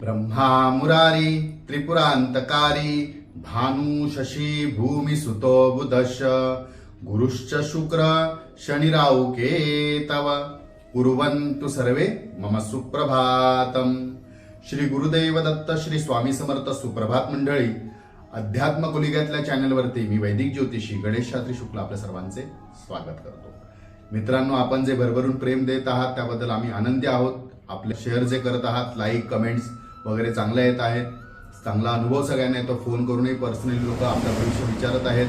ब्रह्मा मुरारी त्रिपुरांतकारी भानु शशी भूमी सुतो बुधश गुरुश्च शुक्र शनिराव केतव। कुर्वन्तु सर्वे मम सुप्रभातम। श्री गुरुदैव दत्त श्री स्वामी समर्थ सुप्रभात मंडळी अध्यात्म कुलिगातल्या चॅनलवरती मी वैदिक ज्योतिषी गणेश शास्त्री शुक्ल आपल्या सर्वांचे स्वागत करतो. मित्रांनो आपण जे भरभरून प्रेम देत आहात त्याबद्दल आम्ही आनंदी आहोत. आपले शेअर जे करत आहात लाईक कमेंट्स वगैरे चांगले येत आहेत. चांगला अनुभव सगळ्यांना येतो. फोन करूनही पर्सनली लोक आपलं भविष्य विचारत आहेत.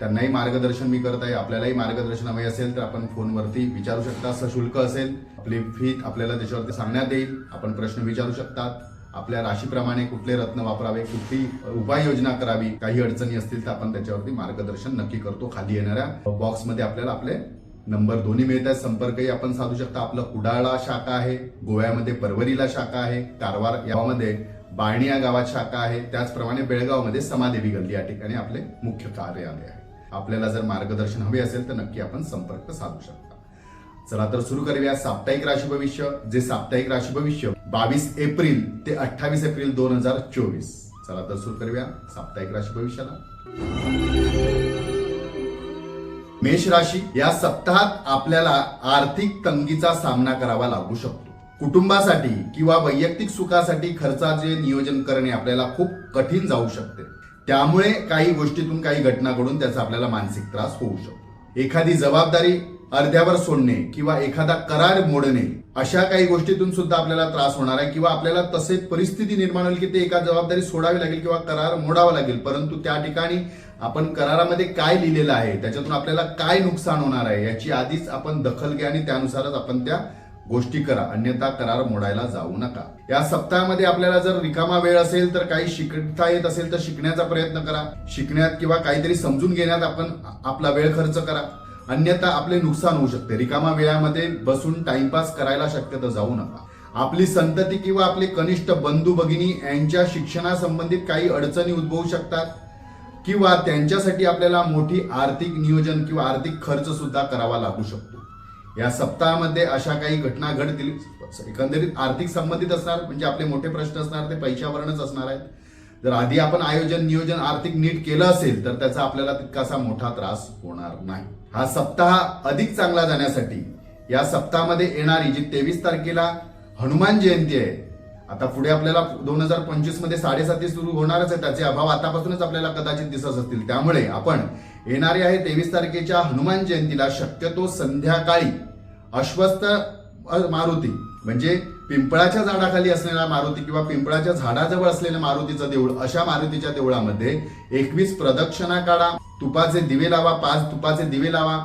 त्यांनाही मार्गदर्शन मी करत आहे. आपल्यालाही मार्गदर्शन हवे असेल तर आपण फोनवरती विचारू शकता. सशुल्क असेल आपली फी आपल्याला त्याच्यावरती सांगण्यात येईल. आपण प्रश्न विचारू शकतात. आपल्या राशीप्रमाणे कुठले रत्न वापरावे कुठली उपाययोजना करावी काही अडचणी असतील तर आपण त्याच्यावरती मार्गदर्शन नक्की करतो. खाली येणाऱ्या बॉक्समध्ये आपल्याला आपले नंबर दोन्ही मिळतात संपर्कही आपण साधू शकता. आपलं कुडाळा शाखा आहे गोव्यामध्ये परवरीला शाखा आहे कारवार गावामध्ये बाळणी या गावात शाखा आहे. त्याचप्रमाणे बेळगावमध्ये समादेवी गल्ली या ठिकाणी आपले मुख्य कार्यालय आहे. आपल्याला जर मार्गदर्शन हवे असेल तर नक्की आपण संपर्क साधू शकता. चला तर सुरू करूया साप्ताहिक राशी भविष्य जे साप्ताहिक राशी भविष्य बावीस एप्रिल ते अठ्ठावीस एप्रिल दोन हजार चोवीस. चला तर सुरू करूया साप्ताहिक राशी भविष्याला. मेष राशी या सप्ताहात आपल्याला आर्थिक तंगीचा सामना करावा लागू शकतो. कुटुंबासाठी किंवा वैयक्तिक सुखासाठी खर्चाचे नियोजन करणे आपल्याला खूप कठीण जाऊ शकते. त्यामुळे काही गोष्टीतून काही घटना घडून त्याचा आपल्याला मानसिक त्रास होऊ शकतो. एखादी जबाबदारी अर्ध्यावर सोडणे किंवा एखादा करार मोडणे अशा काही गोष्टीतून सुद्धा आपल्याला त्रास होणार आहे किंवा आपल्याला तसे परिस्थिती निर्माण होईल की ते एका जबाबदारी सोडावी लागेल किंवा करार मोडावा लागेल. परंतु त्या ठिकाणी आपण करारामध्ये काय लिहिलेलं आहे त्याच्यातून आपल्याला काय नुकसान होणार आहे याची आधीच आपण दखल घ्या आणि त्यानुसारच आपण त्या गोष्टी करा. अन्यथा करार मोडायला जाऊ नका. या सप्ताहामध्ये आपल्याला जर रिकामा वेळ असेल तर काही शिकता येत असेल तर शिकण्याचा प्रयत्न करा. शिकण्यात किंवा काहीतरी समजून घेण्यात आपण आपला वेळ खर्च करा. अन्यथा आपले नुकसान होऊ शकते. रिकामा वेळामध्ये बसून टाइमपास करायला शक्यतो जाऊ नका. आपली संतती किंवा आपले कनिष्ठ बंधू भगिनी यांच्या शिक्षणासंबंधित काही अडचणी उद्भवू शकतात. किंवा त्यांच्यासाठी आपल्याला मोठी आर्थिक नियोजन किंवा आर्थिक खर्च सुद्धा करावा लागू शकतो. या सप्ताहामध्ये अशा काही घटना घडतील. एकंदरीत आर्थिक संबंधित असणार म्हणजे आपले मोठे प्रश्न असणार ते पैशावरच असणार आहेत. जर आधी आपण आयोजन नियोजन आर्थिक नीट केलं असेल तर त्याचा आपल्याला तितकासा मोठा त्रास होणार नाही. हा सप्ताह अधिक चांगला जाण्यासाठी या सप्ताहामध्ये येणारी जी तेवीस तारखेला हनुमान जयंती आहे आता पुढे आपल्याला दोन हजार पंचवीसमध्ये साडेसाती सुरू होणारच आहे त्याचे अभाव आतापासूनच आपल्याला कदाचित दिसत असतील. त्यामुळे आपण येणारी आहे तेवीस तारखेच्या हनुमान जयंतीला शक्यतो संध्याकाळी अश्वस्थ मारुती म्हणजे पिंपळाच्या झाडाखाली असलेला मारुती किंवा पिंपळाच्या झाडाजवळ असलेलं मारुतीचं देऊळ अशा मारुतीच्या देवळामध्ये एकवीस प्रदक्षिणा काढा तुपाचे दिवे लावा पाच तुपाचे दिवे लावा.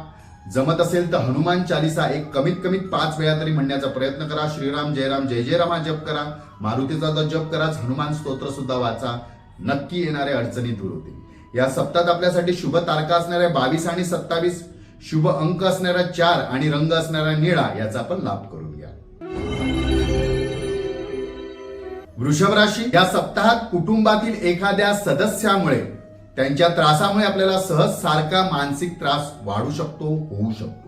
जमत असेल तर हनुमान चालिसा एक कमीत कमीत पाच वेळा तरी म्हणण्याचा प्रयत्न करा. श्रीराम जयराम जय जय रामा जप करा. मारुतीचा तर जप कराच हनुमान स्तोत्र सुद्धा वाचा. नक्की येणाऱ्या अडचणी दूर होतील. या सप्तात आपल्यासाठी शुभ तारखा असणाऱ्या बावीस आणि सत्तावीस शुभ अंक असणाऱ्या चार आणि रंग असणाऱ्या निळा याचा आपण लाभ करून घ्या. वृषभ राशी या सप्ताहात कुटुंबातील एखाद्या सदस्यामुळे त्यांच्या त्रासामुळे आपल्याला सहज सारखा मानसिक त्रास वाढू शकतो होऊ शकतो.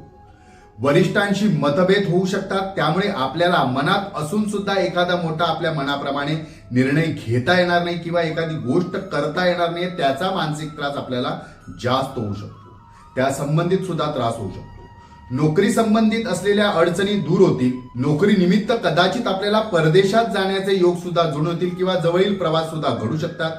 वरिष्ठांशी मतभेद होऊ शकतात. त्यामुळे आपल्याला मनात असून सुद्धा एखादा मोठा आपल्या मनाप्रमाणे निर्णय घेता येणार नाही किंवा एखादी गोष्ट करता येणार नाही त्याचा मानसिक त्रास आपल्याला जास्त होऊ शकतो. त्या संबंधित सुद्धा त्रास होऊ शकतो. नोकरी संबंधित असलेल्या अडचणी दूर होतील. नोकरी निमित्त कदाचित आपल्याला परदेशात जाण्याचे योग सुद्धा होतील किंवा जवळील प्रवास सुद्धा घडू शकतात.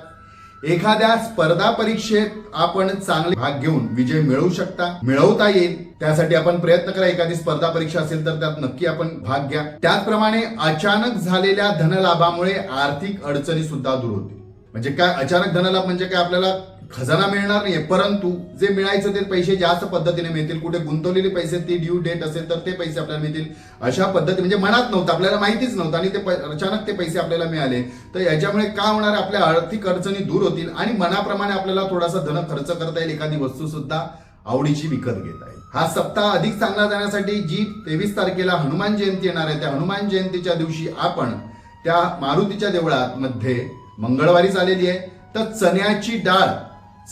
एखाद्या स्पर्धा परीक्षेत आपण चांगले भाग घेऊन विजय मिळवू शकता मिळवता येईल. त्यासाठी आपण प्रयत्न करा एखादी स्पर्धा परीक्षा असेल तर त्यात नक्की आपण भाग घ्या. त्याचप्रमाणे अचानक झालेल्या धनलाभामुळे आर्थिक अडचणी सुद्धा दूर होतील. म्हणजे काय? अचानक धनलाभ म्हणजे काय? आपल्याला खजाना मिळणार नाहीये. परंतु जे मिळायचं ते पैसे जास्त पद्धतीने मिळतील कुठे गुंतवलेले पैसे ती ड्यू डेट असेल तर ते पैसे आपल्याला मिळतील. अशा पद्धती म्हणजे मनात नव्हतं आपल्याला माहितीच नव्हतं आणि ते अचानक ते पैसे आपल्याला मिळाले. तर याच्यामुळे काय होणार आपल्या आर्थिक अडचणी दूर होतील आणि मनाप्रमाणे आपल्याला थोडासा धन खर्च करता येईल. एखादी वस्तू सुद्धा आवडीची विकत घेता येईल. हा सप्ताह अधिक चांगला जाण्यासाठी जी तेवीस तारखेला हनुमान जयंती येणार आहे त्या हनुमान जयंतीच्या दिवशी आपण त्या मारुतीच्या देवळात मध्ये मंगळवारी आलेली आहे. तर चण्याची डाळ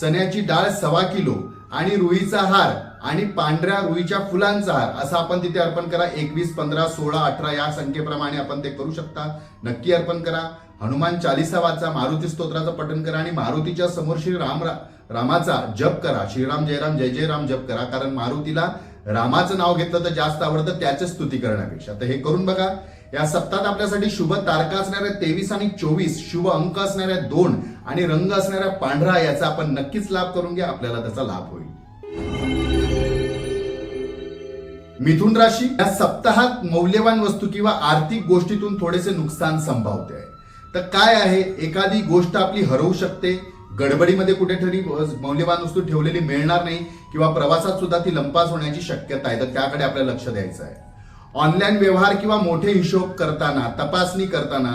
चण्याची डाळ सव्वा किलो आणि रुईचा हार आणि पांढऱ्या रुईच्या फुलांचा हार असा आपण तिथे अर्पण करा. एकवीस पंधरा सोळा अठरा या संख्येप्रमाणे आपण ते करू शकता. नक्की अर्पण करा. हनुमान चालिसा वाचा मारुती स्तोत्राचं पठण करा आणि मारुतीच्या समोर श्री राम रामाचा जप करा. श्रीराम जयराम जय जय राम जप करा. कारण मारुतीला रामाचं नाव घेतलं तर जास्त आवडतं त्याच स्तुती करण्यापेक्षा. तर हे करून बघा. या सप्तात आपल्यासाठी शुभ तारका असणाऱ्या तेवीस आणि चोवीस. शुभ अंक असणाऱ्या दोन आणि रंग असणाऱ्या पांढरा याचा आपण नक्कीच लाभ करून घ्या. आपल्याला त्याचा लाभ होईल. मिथुन राशी या सप्ताहात मौल्यवान वस्तू किंवा आर्थिक गोष्टीतून थोडेसे नुकसान संभावते आहे. तर काय आहे? एखादी गोष्ट आपली हरवू शकते. गडबडीमध्ये कुठेतरी मौल्यवान वस्तू ठेवलेली मिळणार नाही किंवा प्रवासात सुद्धा ती लंपास होण्याची शक्यता आहे. तर त्याकडे आपल्याला लक्ष द्यायचं आहे. ऑनलाईन व्यवहार किंवा मोठे हिशोब करताना तपासणी करताना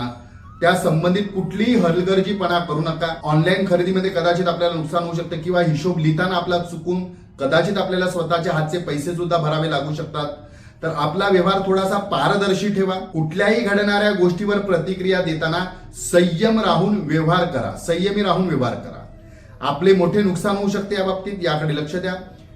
त्या संबंधित कुठलीही हलगर्जीपणा करू नका. ऑनलाईन खरेदीमध्ये कदाचित आपल्याला नुकसान होऊ शकतं किंवा हिशोब लिहिताना आपला चुकून कदाचित आपल्याला स्वतःच्या हातचे पैसे सुद्धा भरावे लागू शकतात. तर आपला व्यवहार थोडासा पारदर्शी ठेवा. कुठल्याही घडणाऱ्या गोष्टीवर प्रतिक्रिया देताना संयम राहून व्यवहार करा. संयमी राहून व्यवहार करा. आपले मोठे नुकसान होऊ शकते या बाबतीत याकडे लक्ष द्या.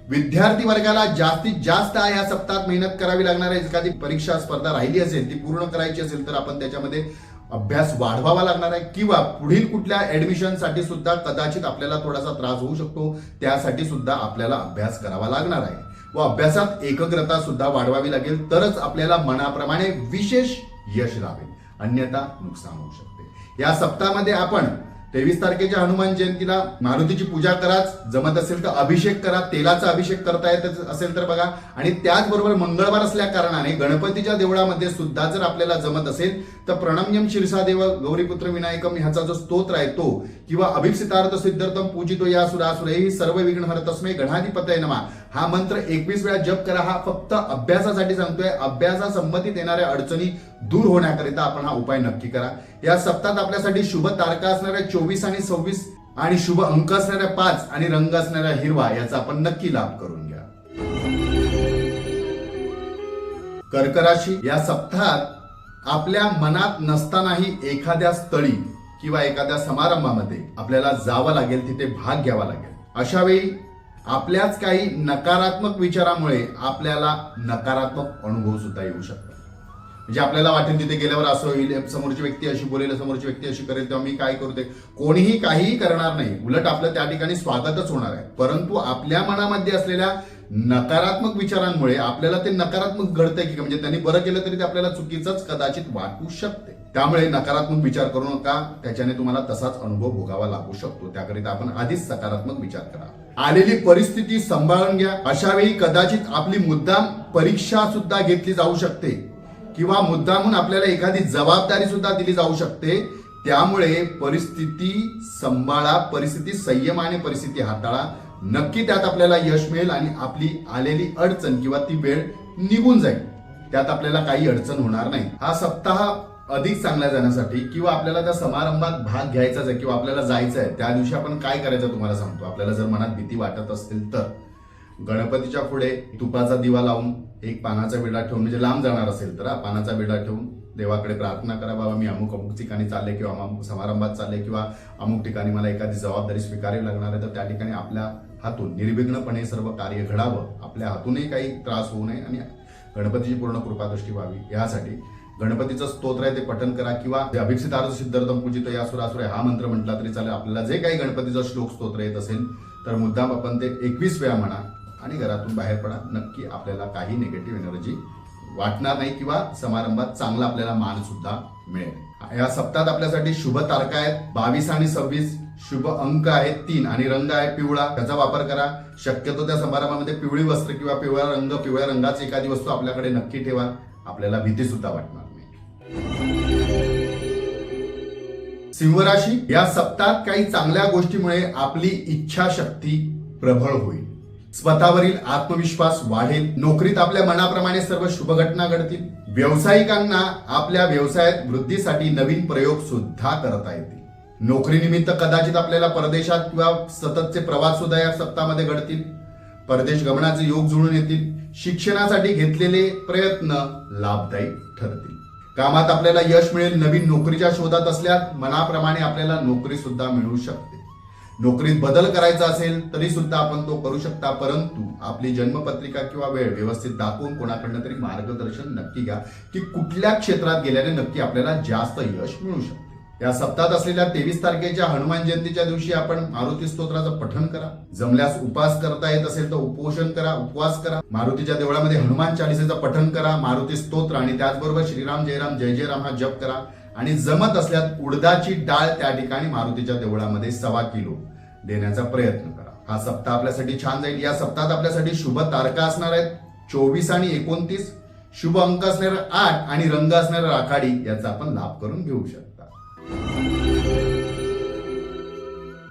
विद्यार्थी वर्गाला जास्तीत जास्त या सप्ताहात मेहनत करावी लागणार आहे. एखादी परीक्षा स्पर्धा राहिली असेल ती पूर्ण करायची असेल तर आपण त्याच्यामध्ये अभ्यास वाढवावा लागणार आहे. किंवा पुढील कुठल्या ऍडमिशनसाठी सुद्धा कदाचित आपल्याला थोडासा त्रास होऊ शकतो. त्यासाठी सुद्धा आपल्याला अभ्यास करावा लागणार आहे. व अभ्यासात एकाग्रता सुद्धा वाढवावी लागेल. तरच आपल्याला मनाप्रमाणे विशेष यश राहील अन्यथा नुकसान होऊ शकते. या सप्ताहामध्ये आपण तेवीस तारखेच्या हनुमान जयंतीला मारुतीची पूजा कराच जमत असेल तर अभिषेक करा तेलाचा अभिषेक करता येत असेल तर बघा. आणि त्याचबरोबर मंगळवार असल्या कारणाने गणपतीच्या देवळामध्ये सुद्धा जर आपल्याला जमत असेल तर प्रणम्यम शिरसा देव गौरीपुत्र विनायकम ह्याचा जो स्तोत्र आहे तो किंवा अभिप्सितार्थ सिद्धार्थम पूजितो या सुरासुरे ही सर्व विघ्न हरतस्मे गणाधिपतय नमा. हा मंत्र एकवीस वेळा जप करा. हा फक्त अभ्यासासाठी सांगतोय. अभ्यासा संमतीत येणाऱ्या अडचणी दूर होण्याकरिता आपण हा उपाय नक्की करा. या सप्ताहात आपल्यासाठी शुभ तारका असणाऱ्या चोवीस आणि सव्वीस आणि शुभ अंक असणाऱ्या पाच आणि रंग असणाऱ्या हिरवा याचा आपण नक्की लाभ करून घ्या. कर्क राशी या सप्ताहात आपल्या मनात नसतानाही एखाद्या स्थळी किंवा एखाद्या समारंभामध्ये आपल्याला जावं लागेल तिथे भाग घ्यावा लागेल. अशा वेळी आपल्याच काही नकारात्मक विचारामुळे आपल्याला नकारात्मक अनुभव सुद्धा येऊ शकतात. म्हणजे आपल्याला वाटेल तिथे गेल्यावर असं होईल समोरची व्यक्ती अशी बोलेल समोरची व्यक्ती अशी करेल तेव्हा मी काय करते कोणीही काहीही करणार नाही. उलट आपलं त्या ठिकाणी स्वागतच होणार आहे. परंतु आपल्या मनामध्ये असलेल्या नकारात्मक विचारांमुळे आपल्याला ते नकारात्मक घडतंय की म्हणजे त्यांनी बरं केलं तरी ते आपल्याला चुकीचंच कदाचित वाटू शकते. त्यामुळे नकारात्मक विचार करू नका. त्याच्याने तुम्हाला तसाच अनुभव भोगावा लागू शकतो. त्याकरिता आपण आधीच सकारात्मक विचार करा. आलेली परिस्थिती सांभाळून घ्या. अशा वेळी कदाचित आपली मुद्दाम परीक्षा सुद्धा घेतली जाऊ शकते. किंवा मुद्दामून आपल्याला एखादी जबाबदारी सुद्धा दिली जाऊ शकते त्यामुळे परिस्थिती सांभाळा परिस्थिती संयमाने परिस्थिती हाताळा. नक्की त्यात आपल्याला यश मिळेल आणि आपली आलेली अडचण किंवा ती वेळ निघून जाईल. त्यात आपल्याला काही अडचण होणार नाही. हा सप्ताह अधिक चांगला जाण्यासाठी किंवा आपल्याला त्या समारंभात भाग घ्यायचाच आहे किंवा आपल्याला जायचं आहे त्या दिवशी आपण काय करायचं तुम्हाला सांगतो. आपल्याला जर मनात भीती वाटत असतील तर. गणपतीच्या पुढे तुपाचा दिवा लावून एक पानाचा विडा ठेवून म्हणजे लांब जाणार असेल तर पानाचा विडा ठेवून देवाकडे प्रार्थना करा बाबा मी अमुक अमुक ठिकाणी चालले किंवा अमुक समारंभात चालले किंवा अमुक ठिकाणी मला एखादी जबाबदारी स्वीकारावी लागणार आहे तर त्या ठिकाणी आपल्या हातून निर्विघ्नपणे सर्व कार्य घडावं आपल्या हातूनही काही त्रास होऊ नये आणि गणपतीची पूर्ण कृपादृष्टी व्हावी. यासाठी गणपतीचं स्तोत्र आहे ते पठन करा किंवा अभिक्षित अर्थ सिद्धार्थम पूजित या सुरासुर हा मंत्र म्हटला तरी चालेल. आपल्याला जे काही गणपतीचं श्लोक स्तोत्र येत असेल तर मुद्दाम आपण ते एकवीस वेळा म्हणा. आणि घरातून बाहेर पडा. नक्की आपल्याला काही निगेटिव्ह एनर्जी वाटणार नाही किंवा समारंभात चांगला आपल्याला मान सुद्धा मिळेल. या सप्ताहात आपल्यासाठी शुभ तारखा आहेत. बावीस आणि सव्वीस शुभ अंक आहेत. तीन. आणि रंग आहे पिवळा. त्याचा वापर करा. शक्यतो त्या समारंभामध्ये पिवळी वस्त्र किंवा पिवळा रंग पिवळ्या रंगाची एखादी वस्तू आपल्याकडे नक्की ठेवा. आपल्याला भीती सुद्धा वाटणार नाही. सिंहराशी. या सप्ताहात काही चांगल्या गोष्टीमुळे आपली इच्छाशक्ती प्रबळ होईल. स्वतःवरील आत्मविश्वास वाढेल. नोकरीत आपल्या मनाप्रमाणे सर्व शुभ घटना घडतील. व्यावसायिकांना आपल्या व्यवसायात वृद्धीसाठी नवीन प्रयोग सुद्धा करता येतील. नोकरीनिमित्त कदाचित आपल्याला परदेशात किंवा सततचे प्रवास सुद्धा या सप्ताहामध्ये घडतील. परदेश गमनाचे योग जुळून येतील. शिक्षणासाठी घेतलेले प्रयत्न लाभदायी ठरतील. कामात आपल्याला यश मिळेल. नवीन नोकरीच्या शोधात असल्यास मनाप्रमाणे आपल्याला नोकरी सुद्धा मिळू शकते. नोकरीत बदल करायचा असेल तरी सुद्धा आपण तो करू शकता. परंतु आपली जन्मपत्रिका किंवा वेळ व्यवस्थित दाखवून कोणाकडनं तरी मार्गदर्शन नक्की घ्या की कुठल्या क्षेत्रात गेल्याने नक्की आपल्याला जास्त यश मिळू शकते. या सप्ताहात असलेल्या तेवीस तारखेच्या हनुमान जयंतीच्या दिवशी आपण मारुती स्तोत्राचं पठण करा. जमल्यास उपास करता येत असेल तर उपोषण करा उपवास करा. मारुतीच्या देवळामध्ये हनुमान चालिसेचं पठण करा मारुती स्तोत्र आणि त्याचबरोबर श्रीराम जयराम जय जयराम हा जप करा. आणि जमत असल्यास उडदाची डाळ त्या ठिकाणी मारुतीच्या देवळामध्ये सव्वा किलो. देण्याचा प्रयत्न करा. हा सप्ताह आपल्यासाठी छान जाईल. या सप्ताहात आपल्यासाठी शुभ तारका असणार आहेत. चोवीस आणि एकोणतीस. शुभ अंक असणारा आठ आणि रंग असणारा राखाडी याचा आपण लाभ करून घेऊ शकता.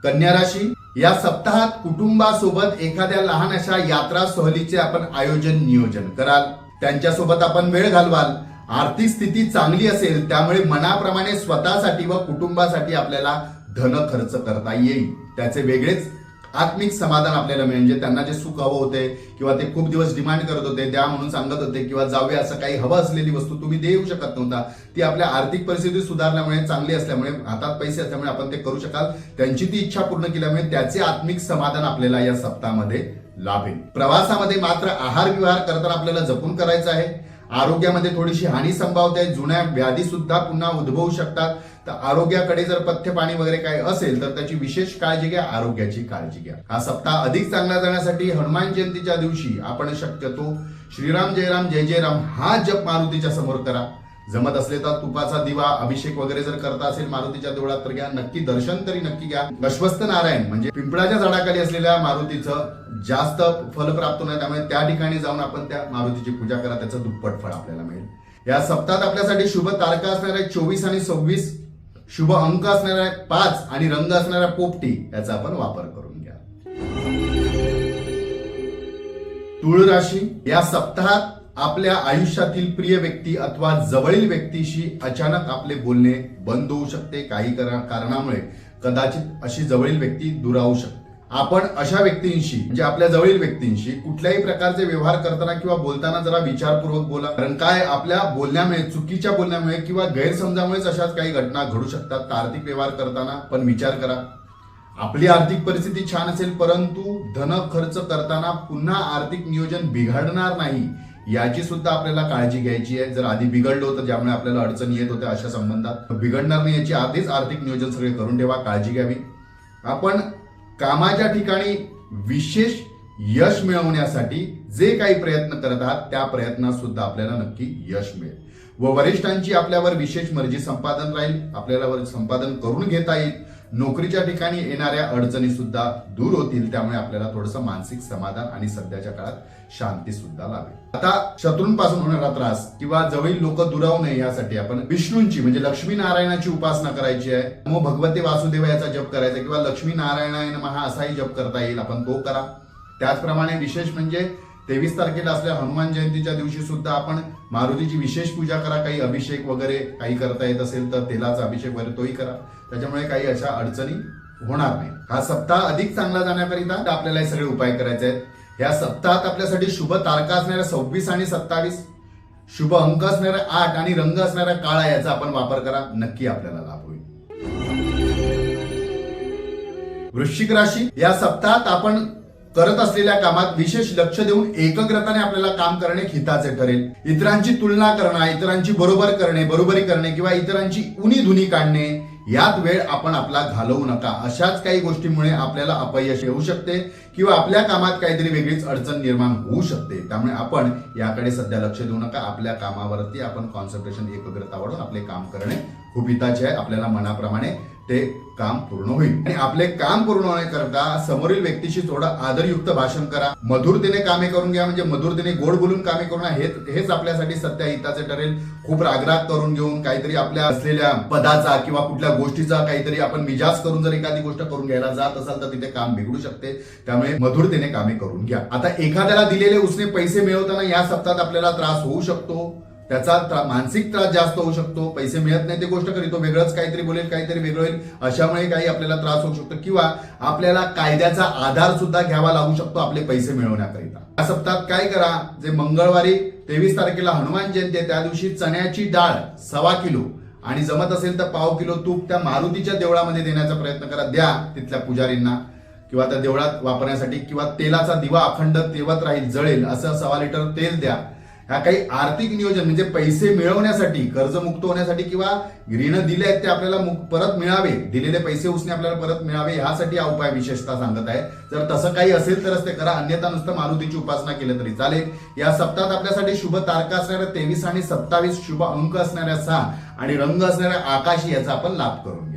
कन्या राशी. या सप्ताहात कुटुंबासोबत एखाद्या लहान अशा यात्रा सहलीचे आपण आयोजन नियोजन कराल. त्यांच्यासोबत आपण वेळ घालवाल. आर्थिक स्थिती चांगली असेल त्यामुळे मनाप्रमाणे स्वतःसाठी व कुटुंबासाठी आपल्याला धन खर्च करता येईल. त्याचे वेगळेच आत्मिक समाधान आपल्याला मिळेल. म्हणजे त्यांना जे सुख हवं होते किंवा ते खूप दिवस डिमांड करत होते द्या म्हणून सांगत होते किंवा जावे असं काही हवं असलेली वस्तू तुम्ही देऊ शकत नव्हता. ती आपल्या आर्थिक परिस्थिती सुधारल्यामुळे चांगली असल्यामुळे हातात पैसे असल्यामुळे आपण ते करू शकाल. त्यांची ती इच्छा पूर्ण केल्यामुळे त्याचे आत्मिक समाधान आपल्याला या सप्ताहामध्ये लाभेल. प्रवासामध्ये मात्र आहार विहार करताना आपल्याला जपून करायचं आहे. आरोग्यामध्ये थोडीशी हानी संभावते जुन्या व्याधी सुद्धा पुन्हा उद्भवू शकतात. तर आरोग्याकडे जर पथ्य पाणी वगैरे काही असेल तर त्याची विशेष काळजी घ्या आरोग्याची काळजी घ्या. हा सप्ताह अधिक चांगला जाण्यासाठी हनुमान जयंतीच्या दिवशी आपण शक्यतो श्रीराम जयराम जय जयराम हा जप मारुतीच्या समोर करा. जमत असले तर तुपाचा दिवा अभिषेक वगैरे जर करता असेल मारुतीच्या देवळात तर घ्या. नक्की दर्शन तरी नक्की घ्या. अश्वस्त नारायण म्हणजे पिंपळाच्या झाडाखाली असलेल्या मारुतीचं जास्त फल प्राप्त नाही त्यामुळे त्या ठिकाणी जाऊन आपण त्या मारुतीची पूजा करा त्याचं दुप्पट फळ आपल्याला मिळेल. या सप्ताहात आपल्यासाठी शुभ तारका आहे चोवीस आणि सव्वीस शुभ अंक असणाऱ्या पाच आणि रंग असणाऱ्या पोपटी याचा आपण वापर करून घ्या. तुळ राशी या सप्ताहात आपल्या आयुष्यातील प्रिय व्यक्ती अथवा जवळील व्यक्तीशी अचानक आपले बोलणे बंद होऊ शकते. काही कारणामुळे कदाचित अशी जवळील व्यक्ती दुरावू शकते. आपण अशा व्यक्तींशी म्हणजे आपल्या जवळील व्यक्तींशी कुठल्याही प्रकारचे व्यवहार करताना किंवा बोलताना जरा विचारपूर्वक बोला. कारण काय? आपल्या बोलण्यामुळे चुकीच्या बोलण्यामुळे किंवा गैरसमजामुळेच अशाच काही घटना घडू शकतात. तर आर्थिक व्यवहार करताना पण विचार करा. आपली आर्थिक परिस्थिती छान असेल परंतु धन खर्च करताना पुन्हा आर्थिक नियोजन बिघडणार नाही. याची सुद्धा आपल्याला काळजी घ्यायची आहे. जर आधी बिघडलो तर ज्यामुळे आपल्याला अडचणी येत होत्या अशा संबंधात. बिघडणार नाही याची आधीच आर्थिक नियोजन सगळे करून ठेवा काळजी घ्यावी. आपण कामाच्या ठिकाणी विशेष यश मिळवण्यासाठी जे काही प्रयत्न करत आहात त्या प्रयत्नात सुद्धा आपल्याला नक्की यश मिळेल. व वरिष्ठांची आपल्यावर विशेष मर्जी संपादन राहील. आपल्याला वर संपादन करून घेता येईल. नोकरीच्या ठिकाणी येणाऱ्या अडचणी सुद्धा दूर होतील त्यामुळे आपल्याला थोडंसं मानसिक समाधान आणि सध्याच्या काळात शांती सुद्धा लाभेल. आता शत्रूंपासून होणारा त्रास किंवा जवळील लोक दुरावू नये यासाठी आपण विष्णूंची म्हणजे लक्ष्मी नारायणाची उपासना करायची आहे. मग भगवते वासुदेव याचा जप करायचा किंवा लक्ष्मी नारायण महा असाही जप करता येईल आपण तो करा. त्याचप्रमाणे विशेष म्हणजे तेवीस तारखेला असल्या हनुमान जयंतीच्या दिवशी सुद्धा आपण मारुतीची विशेष पूजा करा. काही अभिषेक वगैरे काही करता येत असेल तर तेलाचा अभिषेक वगैरे तोही करा. त्याच्यामुळे काही अशा अडचणी होणार नाही. हा सप्ताह अधिक चांगला जाण्याकरिता आपल्याला हे सगळे उपाय करायचे आहेत. या सप्ताहात आपल्यासाठी शुभ तारका असणाऱ्या सव्वीस आणि सत्तावीस शुभ अंक असणाऱ्या आठ आणि रंग असणाऱ्या काळा याचा आपण वापर करा. नक्की आपल्याला लाभ होईल. वृश्चिक राशी या सप्ताहात आपण करत असलेल्या कामात विशेष लक्ष देऊन एकाग्रताने आपल्याला काम करणे हिताचे ठरेल. इतरांची तुलना करणे इतरांची बरोबर करणे बरोबरी करणे किंवा इतरांची उनी धुनी काढणे यात वेळ आपण आपला घालवू नका. अशाच काही गोष्टीमुळे आपल्याला अपयश येऊ शकते किंवा आपल्या कामात काहीतरी वेगळीच अडचण निर्माण होऊ शकते. त्यामुळे आपण याकडे सध्या लक्ष देऊ नका. आपल्या कामावरती आपण कॉन्सन्ट्रेशन एकाग्रता वाढून आपले काम करणे खूप हिताचे आहे. आपल्याला मनाप्रमाणे ते काम पूर्ण होईल. आणि आपले काम पूर्ण होण्याकरता समोरील व्यक्तीशी थोडं आदरयुक्त भाषण करा. मधुरतेने कामे करून घ्या म्हणजे मधुरतेने गोड बोलून कामे करून हेच हेच आपल्यासाठी सध्या हिताचे ठरेल. खूप रागराग करून घेऊन काहीतरी आपल्या असलेल्या पदाचा किंवा कुठल्या गोष्टीचा काहीतरी आपण मिजाज करून जर एखादी गोष्ट करून घ्यायला जात असाल तर तिथे काम बिघडू शकते. त्यामुळे मधुरतेने कामे करून घ्या. आता एखाद्याला दिलेले उसने पैसे मिळवताना या सप्ताहात आपल्याला त्रास होऊ शकतो. त्याचा त्रा- मानसिक त्रास जास्त होऊ शकतो पैसे मिळत नाही ते गोष्ट करी तो वेगळंच काहीतरी बोलेल काहीतरी वेगळं होईल अशामुळे काही आपल्याला त्रास होऊ शकतो. किंवा आपल्याला कायद्याचा आधार सुद्धा घ्यावा लागू शकतो आपले पैसे मिळवण्याकरिता. या सप्ताहात काय करा जे मंगळवारी तेवीस तारखेला हनुमान जयंती आहे त्या दिवशी चण्याची डाळ सव्वा किलो आणि जमत असेल तर पाव किलो तूप त्या मारुतीच्या देवळामध्ये देण्याचा प्रयत्न करा. द्या तिथल्या पुजारींना किंवा त्या देवळात वापरण्यासाठी किंवा तेलाचा दिवा अखंड तेवत राहील जळेल असं सव्वा लिटर तेल द्या. ह्या काही आर्थिक नियोजन म्हणजे पैसे मिळवण्यासाठी कर्जमुक्त होण्यासाठी किंवा ऋण दिले आहेत ते आपल्याला परत मिळावे दिलेले पैसे उसने आपल्याला परत मिळावे यासाठी हा उपाय विशेषतः सांगत आहे. जर तसं काही असेल तरच ते करा अन्यथा नुसतं मारुतीची उपासना केली तरी चालेल. या सप्ताहात आपल्यासाठी शुभ तारखा असणाऱ्या तेवीस आणि सत्तावीस शुभ अंक असणाऱ्या सहा आणि रंग असणाऱ्या आकाशी याचा आपण लाभ करून घ्या.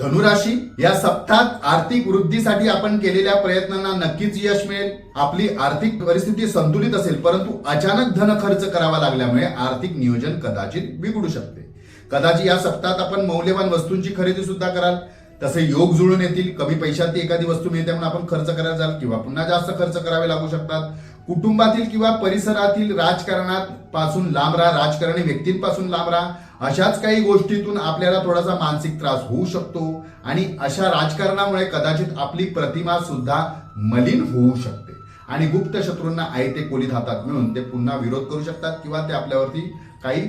धनुराशी या सप्ताहात आर्थिक वृद्धीसाठी आपण केलेल्या प्रयत्नांना नक्कीच यश मिळेल. आपली आर्थिक परिस्थिती संतुलित असेल परंतु अचानक धन खर्च करावा लागल्यामुळे आर्थिक नियोजन कदाचित बिघडू शकते. कदाचित या सप्ताहात आपण मौल्यवान वस्तूंची खरेदी सुद्धा कराल. तसे योग जुळून येतील कमी पैशात ती एखादी वस्तू मिळते म्हणून आपण खर्च करायला जाल किंवा पुन्हा जास्त खर्च करावे लागू शकतात. कुटुंबातील किंवा परिसरातील राजकारणात पासून लांब राहा राजकारणी व्यक्तींपासून लांब राहा. अशाच काही गोष्टीतून आपल्याला थोडासा मानसिक त्रास होऊ शकतो आणि अशा राजकारणामुळे कदाचित आपली प्रतिमा सुद्धा मलिन होऊ शकते. आणि गुप्त शत्रूंना आयते कोलीत हातात मिळून ते पुन्हा विरोध करू शकतात किंवा ते आपल्यावरती काही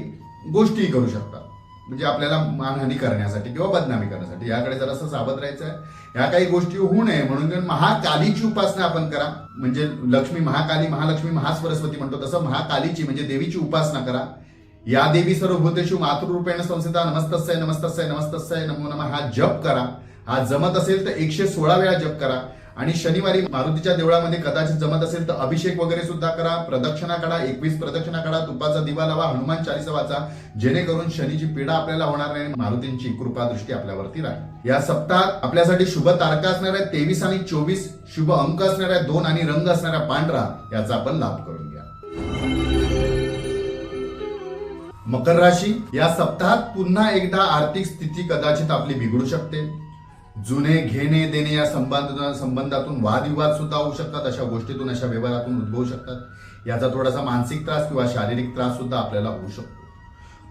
गोष्टी करू शकतात. म्हणजे आपल्याला मानहानी करण्यासाठी किंवा बदनामी करण्यासाठी. याकडे जरासं सावध राहायचं आहे ह्या काही गोष्टी होऊ नये. म्हणून महाकालीची उपासना आपण करा. म्हणजे लक्ष्मी महाकाली महालक्ष्मी महासरस्वती म्हणतो तसं महाकालीची म्हणजे देवीची उपासना करा. या देवी सर्व भूतेशु मातृरूपेण संस्थिता नमस्तस्य नमस्तस्य नमस्तस्य नमो नमः. हा जप करा. हा जमत असेल तर एकशे सोळा वेळा जप करा. आणि शनिवारी मारुतीच्या देवळामध्ये कदाचित जमत असेल तर अभिषेक वगैरे सुद्धा करा. प्रदक्षिणा काढा एकवीस प्रदक्षिणा काढा तुपाचा दिवा लावा हनुमान चालिसा वाचा. जेणेकरून शनीची पीडा आपल्याला होणार नाही आणि मारुतींची कृपा दृष्टी आपल्यावरती राहील. या सप्ताहात आपल्यासाठी शुभ तारखा असणाऱ्या तेवीस आणि चोवीस शुभ अंक असणाऱ्या दोन आणि रंग असणाऱ्या पांढरा याचा आपण लाभ करून घ्या मकर राशी या सप्ताहात पुन्हा एकदा आर्थिक स्थिती कदाचित आपली बिघडू शकते. जुने घेणे देणे या संबंध संबंधातून वादविवाद सुद्धा होऊ शकतात. अशा गोष्टीतून अशा व्यवहारातून उद्भवू शकतात. याचा थोडासा मानसिक त्रास किंवा शारीरिक त्रास सुद्धा आपल्याला होऊ शकतो.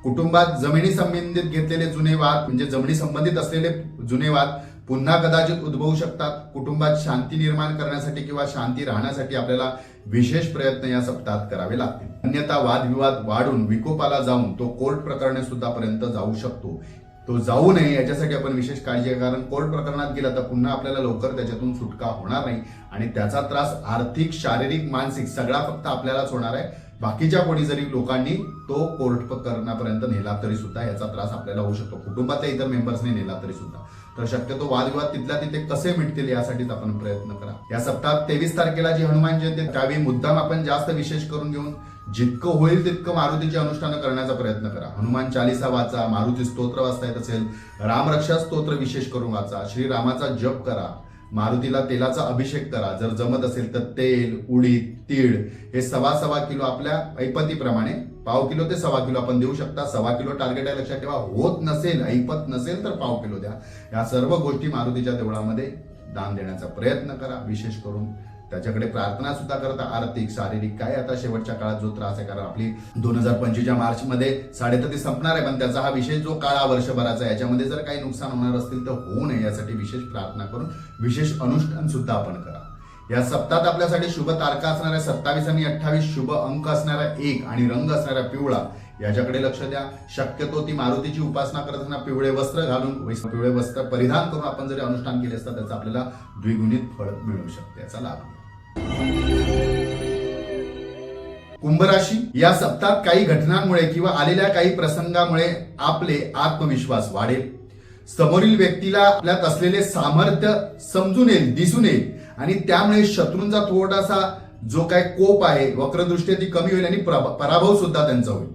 कुटुंबात जमिनी संबंधित घेतलेले जुने वाद म्हणजे जमिनी संबंधित असलेले जुने वाद पुन्हा कदाचित उद्भवू शकतात. कुटुंबात शांती निर्माण करण्यासाठी किंवा शांती राहण्यासाठी आपल्याला विशेष प्रयत्न या सप्ताहात करावे लागतील. अन्यथा वादविवाद वाढून विकोपाला जाऊन तो कोर्ट प्रकरणे सुद्धा पर्यंत जाऊ शकतो. तो जाऊ नये याच्यासाठी आपण विशेष काळजी आहे कारण कोर्ट प्रकरणात गेला तर पुन्हा आपल्याला लवकर त्याच्यातून सुटका होणार नाही आणि त्याचा त्रास आर्थिक शारीरिक मानसिक सगळा फक्त आपल्यालाच होणार आहे. बाकीच्या कोणी जरी लोकांनी तो कोर्ट प्रकरणापर्यंत नेला तरी सुद्धा याचा त्रास आपल्याला होऊ शकतो. कुटुंबातल्या इतर मेंबर्सने नेला तरी सुद्धा. तर शक्यतो वादविवाद तिथल्या तिथे कसे मिटतील यासाठीच आपण प्रयत्न करा. या सप्ताहात तेवीस तारखेला जी हनुमान जयंती त्यावेळी मुद्दाम आपण जास्त विशेष करून घेऊन जितकं होईल तितकं मारुतीची अनुष्ठानं करण्याचा प्रयत्न करा. हनुमान चालिसा वाचा मारुती स्तोत्र वाचता येत असेल रामरक्षा स्तोत्र विशेष करून वाचा श्रीरामाचा जप करा मारुतीला तेलाचा अभिषेक करा जर जमत असेल तर तेल उडीद तीळ हे सव्वा सव्वा किलो आपल्या ऐपतीप्रमाणे पाव किलो ते सव्वा किलो आपण देऊ शकता. सव्वा किलो टार्गेट आहे लक्षात ठेवा. होत नसेल ऐपत नसेल तर पाव किलो द्या. या सर्व गोष्टी मारुतीच्या देवळामध्ये दान देण्याचा प्रयत्न करा. विशेष करून त्याच्याकडे प्रार्थना सुद्धा करता आर्थिक शारीरिक काय आता शेवटच्या काळात जो त्रास आहे कारण आपली दोन हजार पंचवीसच्या मार्च मध्ये साडेतती संपणार आहे पण त्याचा हा विशेष जो काळ हा वर्षभराचा याच्यामध्ये जर काही नुकसान होणार असतील तर होऊ नये. यासाठी विशेष प्रार्थना करून विशेष अनुष्ठान सुद्धा आपण करा. या सप्तात आपल्यासाठी शुभ तारखा असणाऱ्या सत्तावीस आणि अठ्ठावीस शुभ अंक असणारा एक आणि रंग असणारा पिवळा. याच्याकडे लक्ष द्या. शक्यतो ती मारुतीची उपासना करत असताना पिवळे वस्त्र घालून पिवळे वस्त्र परिधान करून आपण जरी अनुष्ठान केले असता त्याचं आपल्याला द्विगुणित फळ मिळू शकते याचा लाभ घ्या. कुंभ राशी या सप्ताहात काही घटनांमुळे किंवा आलेल्या काही प्रसंगामुळे आपले आत्मविश्वास वाढेल समोरील व्यक्तीला आपल्यात असलेले सामर्थ्य समजून येईल दिसून येईल आणि त्यामुळे शत्रूंचा थोडासा जो काय कोप आहे वक्रदृष्ट्या ती कमी होईल आणि पराभव सुद्धा त्यांचा होईल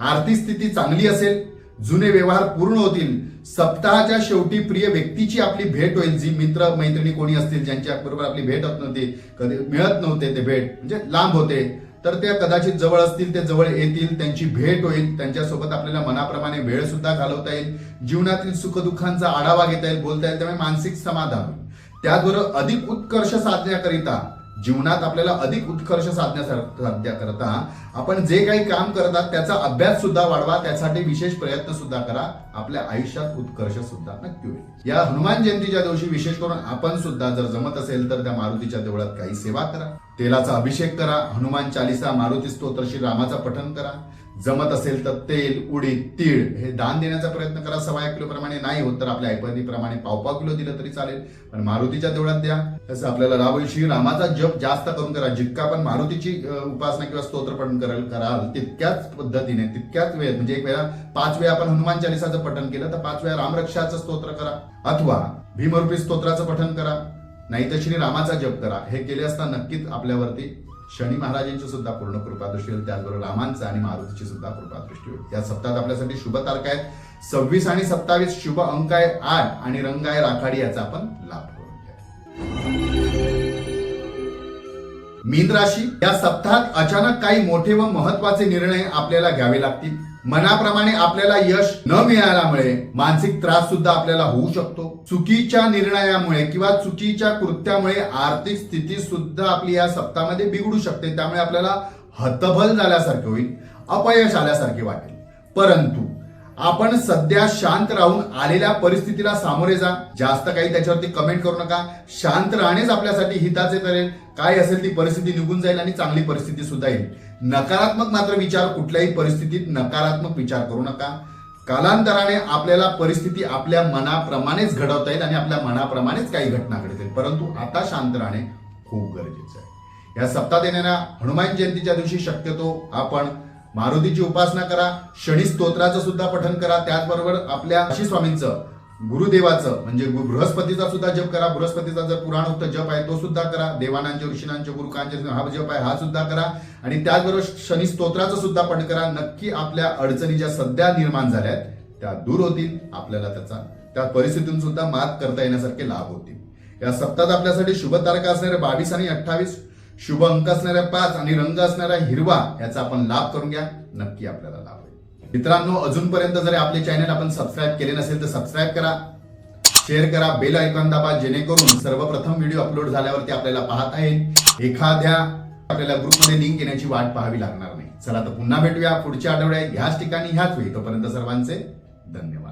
आर्थिक स्थिती चांगली असेल जुने व्यवहार पूर्ण होतील सप्ताहाच्या शेवटी प्रिय व्यक्तीची आपली भेट होईल. जी मित्र मैत्रिणी कोणी असतील ज्यांच्या बरोबर आपली भेट होत नव्हती कधी मिळत नव्हते ते भेट म्हणजे लांब होते तर त्या कदाचित जवळ असतील ते जवळ येतील त्यांची भेट होईल त्यांच्यासोबत आपल्याला मनाप्रमाणे वेळ सुद्धा घालवता येईल जीवनातील सुखदुःखांचा आढावा घेता येईल बोलता येईल त्यामुळे मानसिक समाधान होईल. त्याचबरोबर अधिक उत्कर्ष साधण्याकरिता जीवनात आपल्याला अधिक उत्कर्ष साधण्याकरता आपण जे काही काम करतात त्याचा अभ्यास सुद्धा वाढवा. त्यासाठी विशेष प्रयत्न सुद्धा करा. आपल्या आयुष्यात उत्कर्ष सुद्धा नक्की होईल. या हनुमान जयंतीच्या दिवशी विशेष करून आपण सुद्धा जर जमत असेल तर त्या मारुतीच्या देवळात काही सेवा करा. तेलाचा अभिषेक करा. हनुमान चालिसा मारुती स्तोत्र श्री रामाचा पठन करा. जमत असेल तर तेल उडीद तीळ हे दान देण्याचा प्रयत्न करा. सव्वा किलो प्रमाणे नाही होत तर आपल्या ऐपतीप्रमाणे पाव पाव किलो दिलं तरी चालेल. पण मारुतीच्या देवळात द्या. तसं आपल्याला लाभ श्री रामाचा जप जास्त करून करा. जितका आपण मारुतीची उपासना किंवा स्तोत्र पठण कराल कराल तितक्याच पद्धतीने तितक्याच वेळ म्हणजे एक वेळा पाच वेळा आपण हनुमान चालिसाचं पठण केलं तर पाच वेळा रामरक्षाचं स्तोत्र करा. अथवा भीमरूपी स्तोत्राचं पठण करा. नाही तर श्री रामाचा जप करा. हे केले असता नक्कीच आपल्यावरती शनी महाराजांची सुद्धा पूर्ण कृपादृष्टी होईल त्याचबरोबर रामांचा आणि मारुतीची सुद्धा कृपादृष्टी होईल. या सप्ताहात आपल्यासाठी शुभ तारखा आहेत सव्वीस आणि सत्तावीस शुभ अंक आहे आठ आणि रंग आहे राखाडी याचा आपण लाभ मीन राशी या सप्ताहात अचानक काही मोठे व महत्त्वाचे निर्णय आपल्याला घ्यावे लागतील. मनाप्रमाणे आपल्याला यश न मिळाल्यामुळे मानसिक त्रास सुद्धा आपल्याला होऊ शकतो. चुकीच्या निर्णयामुळे किंवा चुकीच्या कृत्यामुळे आर्थिक स्थिती सुद्धा आपली या सप्ताहामध्ये बिघडू शकते. त्यामुळे आपल्याला हतबल झाल्यासारखे होईल अपयश आल्यासारखे वाटेल. परंतु आपण सध्या शांत राहून आलेल्या परिस्थितीला सामोरे जा. जास्त काही त्याच्यावरती कमेंट करू नका. शांत राहणेच आपल्यासाठी हिताचे ठरेल. काय असेल ती परिस्थिती निघून जाईल आणि चांगली परिस्थिती सुद्धा येईल. नकारात्मक मात्र विचार कुठल्याही परिस्थितीत नकारात्मक विचार करू नका. कालांतराने आपल्याला परिस्थिती आपल्या मनाप्रमाणेच घडवता येईल आणि आपल्या मनाप्रमाणेच काही घटना घडतील परंतु आता शांत राहणे खूप गरजेचं आहे. या सप्ताह येणाऱ्या हनुमान जयंतीच्या दिवशी शक्यतो आपण मारुतीची उपासना करा शनी स्तोत्राचं सुद्धा पठन करा. त्याचबरोबर आपल्या काशी स्वामींचं गुरुदेवाचं म्हणजे बृहस्पतीचा सुद्धा जप करा बृहस्पतीचा जर पुराणोक्त जप आहे तो सुद्धा करा. देवानांचे ऋषीनांचे गुरुकांचे हा जप आहे हा सुद्धा करा. आणि त्याचबरोबर शनी स्तोत्राचं सुद्धा पण करा. नक्की आपल्या अडचणी ज्या सध्या निर्माण झाल्या आहेत त्या दूर होतील. आपल्याला त्याचा त्या परिस्थितीतून सुद्धा मात करता येण्यासारखे लाभ होतील. या सप्ताहात आपल्यासाठी शुभ तारखा असणाऱ्या बावीस आणि अठ्ठावीस शुभ अंक असणाऱ्या पाच आणि रंग असणारा हिरवा याचा आपण लाभ करून घ्या. नक्की आपल्याला लाभ मित्रांनो अजूनपर्यंत जर आपले चॅनल आपण सबस्क्राईब केले नसेल तर सबस्क्राईब करा शेअर करा बेल आयकॉन दाबा जेणेकरून सर्वप्रथम व्हिडिओ अपलोड झाल्यावरती आपल्याला पाहता येईल. एखाद्या आपल्याला ग्रुपमध्ये लिंक येण्याची वाट पाहावी लागणार नाही. चला तर पुन्हा भेटूया पुढच्या आठवड्यात. ह्याच ठिकाणी ह्याच वेळी. तोपर्यंत सर्वांचे धन्यवाद.